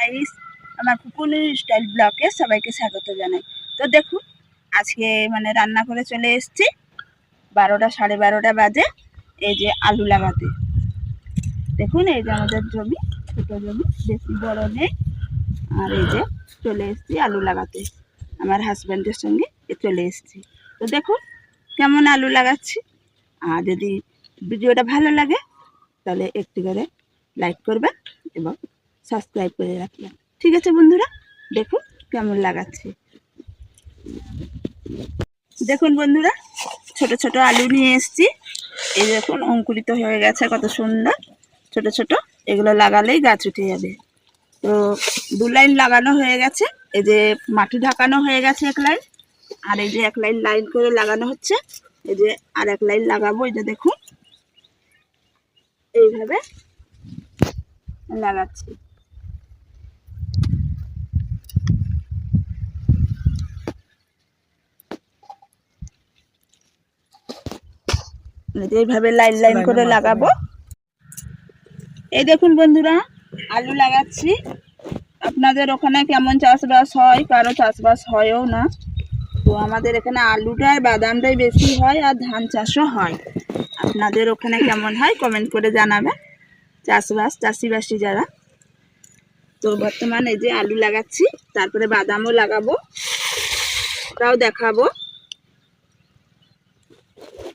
Guys আমার কুকুনি style ব্লকে সবাইকে স্বাগত জানাই। তো দেখুন, আজকে মানে রান্না করে চলে এসেছি। বারোটা, সাড়ে বারোটা বাজে, এই যে আলু লাগাতে। দেখুন, এই যে আমাদের জমি, ছোটো জমি, বেশি বড় নেই। আর এই যে চলে এসেছি আলু লাগাতে। আমার হাজব্যান্ডের সঙ্গে এ চলে এসেছি। তো দেখুন, কেমন আলু লাগাচ্ছি। আর যদি ভিডিওটা ভালো লাগে, তাহলে একটি করে লাইক করবেন এবং সাবস্ক্রাইব করে রাখলাম। ঠিক আছে বন্ধুরা? দেখুন কেমন লাগাচ্ছে। দেখুন বন্ধুরা, ছোট ছোট আলু নিয়ে এসেছি। এই দেখুন, অঙ্কুরিত হয়ে গেছে কত সুন্দর। ছোট ছোট, এগুলো লাগালেই গাছ উঠে যাবে। তো দু লাইন লাগানো হয়ে গেছে। এই যে মাটি ঢাকানো হয়ে গেছে এক লাইন। আর এই যে এক লাইন লাইন করে লাগানো হচ্ছে। এই যে আর এক লাইন লাগাবো, এই যে দেখুন। এইভাবে লাগাচ্ছি। এইভাবে লাইন লাইন করে লাগাবো। এই দেখুন বন্ধুরা আলু লাগাচ্ছি। আপনাদের ওখানে কেমন চাষবাস হয়? কারও চাষবাস হয়ও না। তো আমাদের এখানে আলুটা আর বাদামটাই বেশি হয় আর ধান চাষও হয়। আপনাদের ওখানে কেমন হয় কমেন্ট করে জানাবেন। চাষবাস চাষিবাসী যারা। তো বর্তমানে এই যে আলু লাগাচ্ছি তারপরে বাদামও লাগাবো। ওটাও দেখাবো।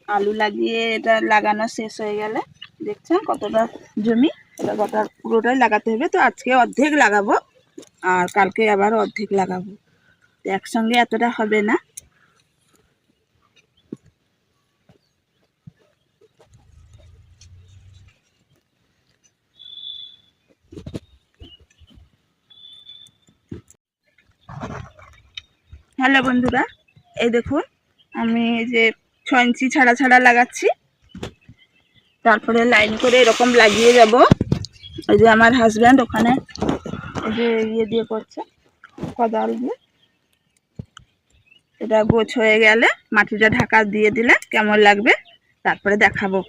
আলু লাগিয়ে এটা লাগানো শেষ হয়ে গেলে দেখছেন কতটা জমি? এটা গোটা পুরোটাই লাগাতে হবে। তো আজকে অর্ধেক লাগাবো আর কালকে আবার অর্ধেক লাগাবো। তো একসঙ্গে এতটা হবে না। হ্যালো বন্ধুরা, এই দেখুন আমি যে ছ ইঞ্চি ছাড়া ছাড়া লাগাচ্ছি। তারপরে লাইন করে এরকম লাগিয়ে যাব। ওই যে আমার হাজব্যান্ড ওখানে যে ইয়ে দিয়ে করছে, কদাল দিয়ে। এটা গোছ হয়ে গেলে মাটিটা ঢাকা দিয়ে দিলে কেমন লাগবে তারপরে দেখাবো।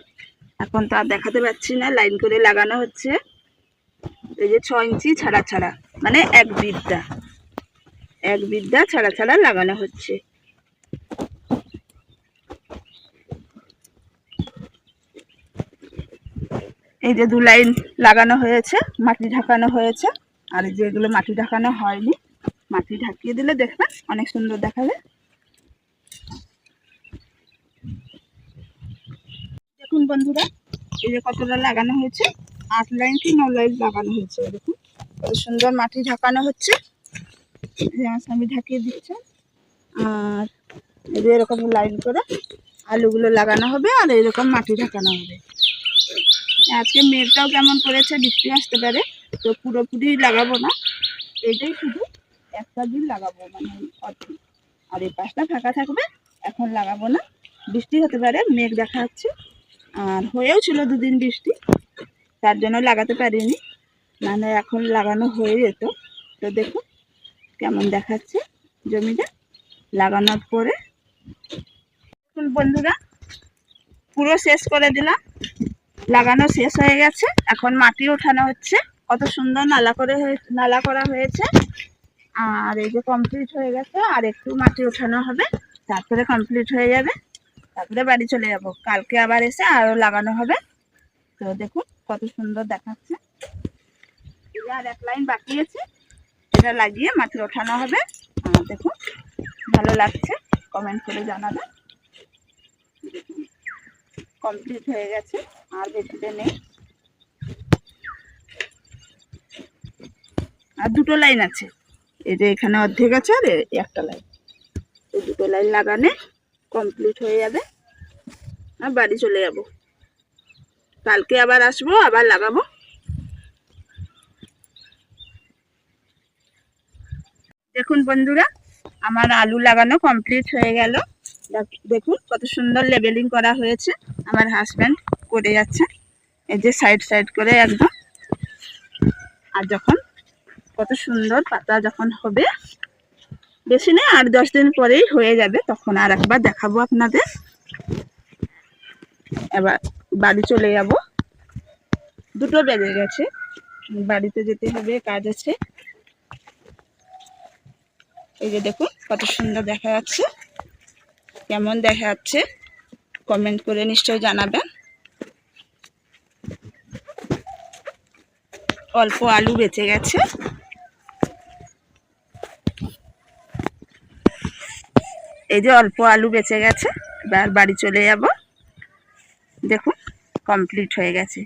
এখন তো আর দেখাতে পাচ্ছি না, লাইন করে লাগানো হচ্ছে। এই যে ছ ইঞ্চি ছাড়া ছাড়া মানে এক বিদ্যা। এক বিদ্যা ছাড়া ছাড়া লাগানো হচ্ছে। এই যে দু লাইন লাগানো হয়েছে, মাটি ঢাকানো হয়েছে। আর এই যেগুলো মাটি ঢাকানো হয়নি। মাটি ঢাকিয়ে দিলে দেখবেন অনেক সুন্দর দেখাবে। দেখুন বন্ধুরা, এই যে কতটা লাগানো হয়েছে। আট লাইন কি ন লাইন লাগানো হয়েছে, দেখুন। কত সুন্দর মাটি ঢাকানো হচ্ছে। যে স্বামী ঢাকিয়ে দিচ্ছে। আর এরকম লাইন করে আলুগুলো লাগানো হবে আর এরকম মাটি ঢাকানো হবে। আজকে মেঘটাও কেমন করেছে, বৃষ্টি আসতে পারে, তো পুরোপুরি লাগাবো না। এটাই শুধু একটা দিন লাগাবো মানে অর্ধেক। আর এই পাশটা ফাঁকা থাকবে, এখন লাগাবো না। বৃষ্টি হতে পারে, মেঘ দেখা যাচ্ছে আর হয়েও ছিল দুদিন বৃষ্টি, তার জন্য লাগাতে পারিনি। মানে এখন লাগানো হয়ে যেত। তো দেখুন কেমন দেখাচ্ছে জমিটা। লাগানোর পরে বন্ধুরা, পুরো শেষ করে দিলাম। লাগানো শেষ হয়ে গেছে। এখন মাটি ওঠানো হচ্ছে। কত সুন্দর নালা করে নালা করা হয়েছে। আর এই যে কমপ্লিট হয়ে গেছে, আর একটু মাটি ওঠানো হবে। তারপরে কমপ্লিট হয়ে যাবে। তারপরে বাড়ি চলে যাব। কালকে আবার এসে আরও লাগানো হবে। তো দেখুন, কত সুন্দর দেখাচ্ছে। আর এক লাইন বাকি আছে। এটা লাগিয়ে মাটি ওঠানো হবে। দেখুন, ভালো লাগছে। কমেন্ট করে জানাবেন। কমপ্লিট হয়ে গেছে, আর বেশিতে নেই। আর দুটো লাইন আছে। এই যে এখানে অর্ধেক আছে আর একটা লাইন। এই দুটো লাইন লাগানে কমপ্লিট হয়ে যাবে, আর বাড়ি চলে যাব। কালকে আবার আসব, আবার লাগাবো। দেখুন বন্ধুরা, আমার আলু লাগানো কমপ্লিট হয়ে গেল। দেখুন কত সুন্দর লেবেলিং করা হয়েছে। আমার হাজব্যান্ড করে যাচ্ছে। এই যে সাইড সাইড করে একদম। আর যখন কত সুন্দর পাতা যখন হবে, বেশি নেই আট দশ দিন পরেই হয়ে যাবে। তখন আর একবার দেখাবো আপনাদের। এবার বাড়ি চলে যাব। দুটো বেজে গেছে। বাড়িতে যেতে হবে, কাজ আছে। এই যে দেখুন, কত সুন্দর দেখা যাচ্ছে। কেমন দেখা যাচ্ছে কমেন্ট করে নিশ্চয়ই জানাবেন। অল্প আলু বেঁচে গেছে। এই যে অল্প আলু বেঁচে গেছে, এবার বাড়ি চলে যাব। দেখুন কমপ্লিট হয়ে গেছে।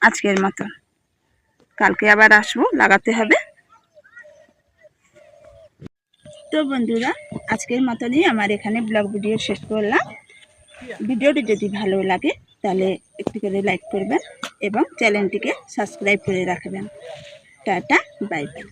আজকের মতো। কালকে আবার আসব, লাগাতে হবে। তো বন্ধুরা, আজকের মতনই আমার এখানে ব্লগ ভিডিও শেষ করলাম। ভিডিওটি যদি ভালো লাগে, তাহলে একটু করে লাইক করবেন এবং চ্যানেলটিকে সাবস্ক্রাইব করে রাখবেন। Tata, bye bye.